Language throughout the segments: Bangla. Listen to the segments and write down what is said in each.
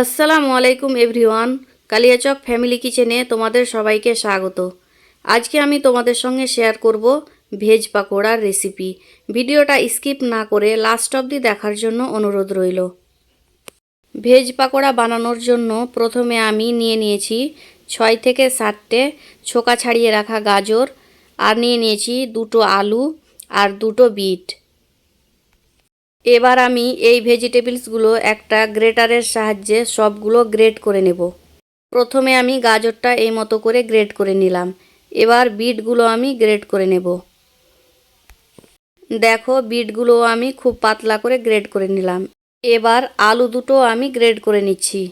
আসসালামু আলাইকুম এভরিওয়ান, কালিয়াচক ফ্যামিলি কিচেনে তোমাদের সবাইকে স্বাগত। আজকে আমি তোমাদের সঙ্গে শেয়ার করব ভেজ পাকোড়ার রেসিপি। ভিডিওটা স্কিপ না করে লাস্ট অবধি দেখার জন্য অনুরোধ রইল। ভেজ পাকোড়া বানানোর জন্য প্রথমে আমি নিয়ে নিয়েছি ছয় থেকে সাতটে ছোকা ছাড়িয়ে রাখা গাজর, আর নিয়ে নিয়েছি দুটো আলু আর দুটো বিট। এবার আমি এই ভেজিটেবলসগুলো একটা গ্রেটারের সাহায্যে সবগুলো গ্রেট করে নেব। প্রথমে আমি গাজরটা এই মতো করে গ্রেট করে নিলাম। এবার বিটগুলো আমি গ্রেট করে নেব। দেখো, বিটগুলো আমি খুব পাতলা করে গ্রেট করে নিলাম। এবার আলু দুটো আমি গ্রেড করে নিচ্ছি।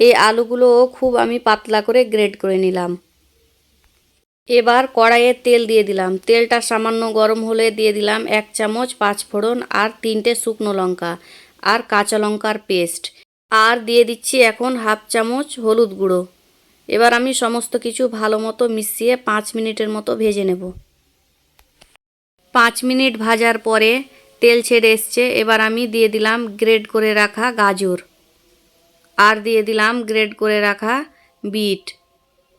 এই আলুগুলোও খুব আমি পাতলা করে গ্রেড করে নিলাম। এবার কড়াইয়ে তেল দিয়ে দিলাম। তেলটা সামান্য গরম হলে দিয়ে দিলাম এক চামচ পাঁচ ফোড়ন আর তিনটে শুকনো লঙ্কা আর কাঁচা লঙ্কার পেস্ট। আর দিয়ে দিচ্ছি এখন হাফ চামচ হলুদ গুঁড়ো। এবার আমি সমস্ত কিছু ভালো মতো মিশিয়ে পাঁচ মিনিটের মতো ভেজে নেব। পাঁচ মিনিট ভাজার পরে তেল ছেড়ে এসছে। এবার আমি দিয়ে দিলাম গ্রেড করে রাখা গাজর। আর দিয়ে দিলাম গ্রেড করে রাখা বিট।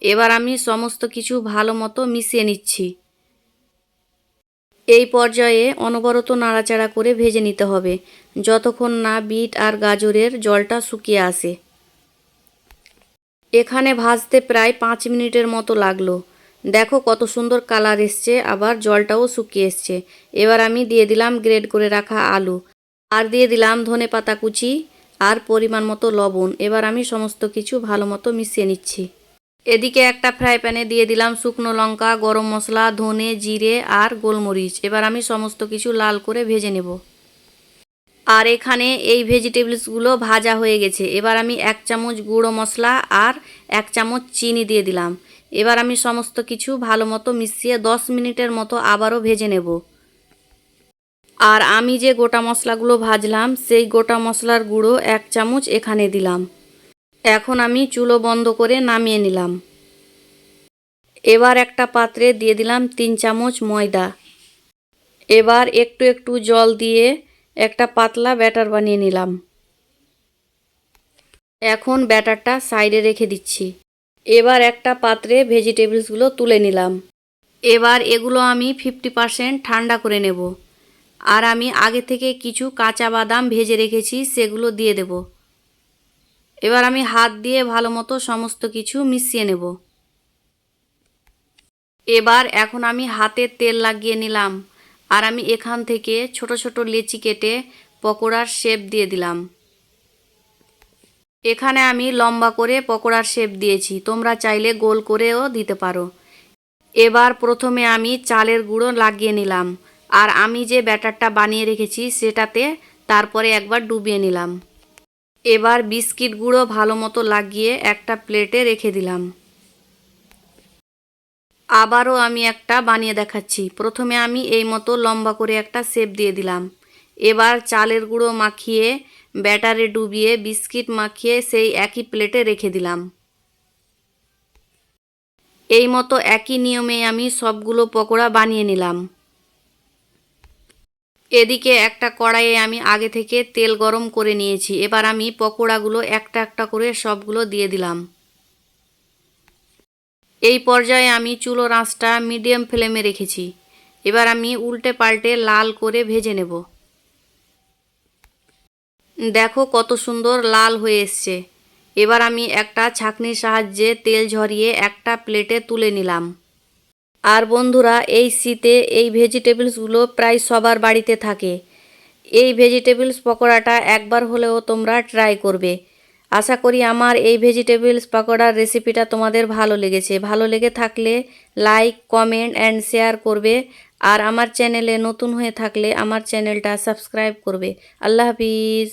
এবার আমি সমস্ত কিছু ভালো মতো মিশিয়ে নিচ্ছি। এই পর্যায়ে অনবরত নাড়াচাড়া করে ভেজে নিতে হবে, যতক্ষণ না বিট আর গাজরের জলটা শুকিয়ে আসে। এখানে ভাজতে প্রায় পাঁচ মিনিটের মতো লাগল। দেখো কত সুন্দর কালার এসছে, আবার জলটাও শুকিয়ে এসছে। এবার আমি দিয়ে দিলাম গ্রেড করে রাখা আলু, আর দিয়ে দিলাম ধনে পাতা কুচি আর পরিমাণ মতো লবণ। এবার আমি সমস্ত কিছু ভালো মতো মিশিয়ে নিচ্ছি। এদিকে একটা ফ্রাই প্যানে দিয়ে দিলাম শুকনো লঙ্কা, গরম মশলা, ধনে, জিরে আর গোলমরিচ। এবার আমি সমস্ত কিছু লাল করে ভেজে নেব। আর এখানে এই ভেজিটেবলসগুলো ভাজা হয়ে গেছে। এবার আমি এক চামচ গুঁড়ো মশলা আর এক চামচ চিনি দিয়ে দিলাম। এবার আমি সমস্ত কিছু ভালো মতো মিশিয়ে দশ মিনিটের মতো আবারও ভেজে নেব। আর আমি যে গোটা মশলাগুলো ভাজলাম, সেই গোটা মশলার গুঁড়ো এক চামচ এখানে দিলাম। এখন আমি চুলো বন্ধ করে নামিয়ে নিলাম। এবার একটা পাত্রে দিয়ে দিলাম তিন চামচ ময়দা। এবার একটু একটু জল দিয়ে একটা পাতলা ব্যাটার বানিয়ে নিলাম। এখন ব্যাটারটা সাইডে রেখে দিচ্ছি। এবার একটা পাত্রে ভেজিটেবলসগুলো তুলে নিলাম। এবার এগুলো আমি ফিফটি পারসেন্ট ঠান্ডা করে নেব। আর আমি আগে থেকে কিছু কাঁচা বাদাম ভেজে রেখেছি, সেগুলো দিয়ে দেব। এবার আমি হাত দিয়ে ভালো মতো সমস্ত কিছু মিশিয়ে নেব। এবার এখন আমি হাতে তেল লাগিয়ে নিলাম আর আমি এখান থেকে ছোট ছোট লেচি কেটে পকোড়ার শেপ দিয়ে দিলাম। এখানে আমি লম্বা করে পকোড়ার শেপ দিয়েছি, তোমরা চাইলে গোল করেও দিতে পারো। এবার প্রথমে আমি চালের গুঁড়ো লাগিয়ে নিলাম আর আমি যে ব্যাটারটা বানিয়ে রেখেছি সেটাতে তারপরে একবার ডুবিয়ে নিলাম। এবার বিস্কিট গুঁড়ো ভালো মতো লাগিয়ে একটা প্লেটে রেখে দিলাম। আবারও আমি একটা বানিয়ে দেখাচ্ছি। প্রথমে আমি এই মতো লম্বা করে একটা শেপ দিয়ে দিলাম। এবার চালের গুঁড়ো মাখিয়ে, ব্যাটারে ডুবিয়ে, বিস্কিট মাখিয়ে সেই একই প্লেটে রেখে দিলাম। এই মতো একই নিয়মে আমি সবগুলো পকোড়া বানিয়ে নিলাম। এদিকে একটা কড়াইয়ে আমি আগে থেকে তেল গরম করে নিয়েছি। এবার আমি পকোড়াগুলো একটা একটা করে সবগুলো দিয়ে দিলাম। এই পর্যায়ে আমি চুলো আঁচটা মিডিয়াম ফ্লেমে রেখেছি। এবার আমি উল্টে পাল্টে লাল করে ভেজে নেব। দেখো কত সুন্দর লাল হয়ে এসছে। এবার আমি একটা ছাঁকনির সাহায্যে তেল ঝরিয়ে একটা প্লেটে তুলে নিলাম। আর বন্ধুরা, এই শীতে এই ভেজিটেবলসগুলো প্রায় সবার বাড়িতে থাকে। এই ভেজিটেবলস পকোড়াটা একবার হলেও তোমরা ট্রাই করবে। আশা করি আমার এই ভেজিটেবলস পকোড়ার রেসিপিটা তোমাদের ভালো লেগেছে। ভালো লেগে থাকলে লাইক, কমেন্ট অ্যান্ড শেয়ার করবে। আর আমার চ্যানেলে নতুন হয়ে থাকলে আমার চ্যানেলটা সাবস্ক্রাইব করবে। আল্লাহ হাফিজ।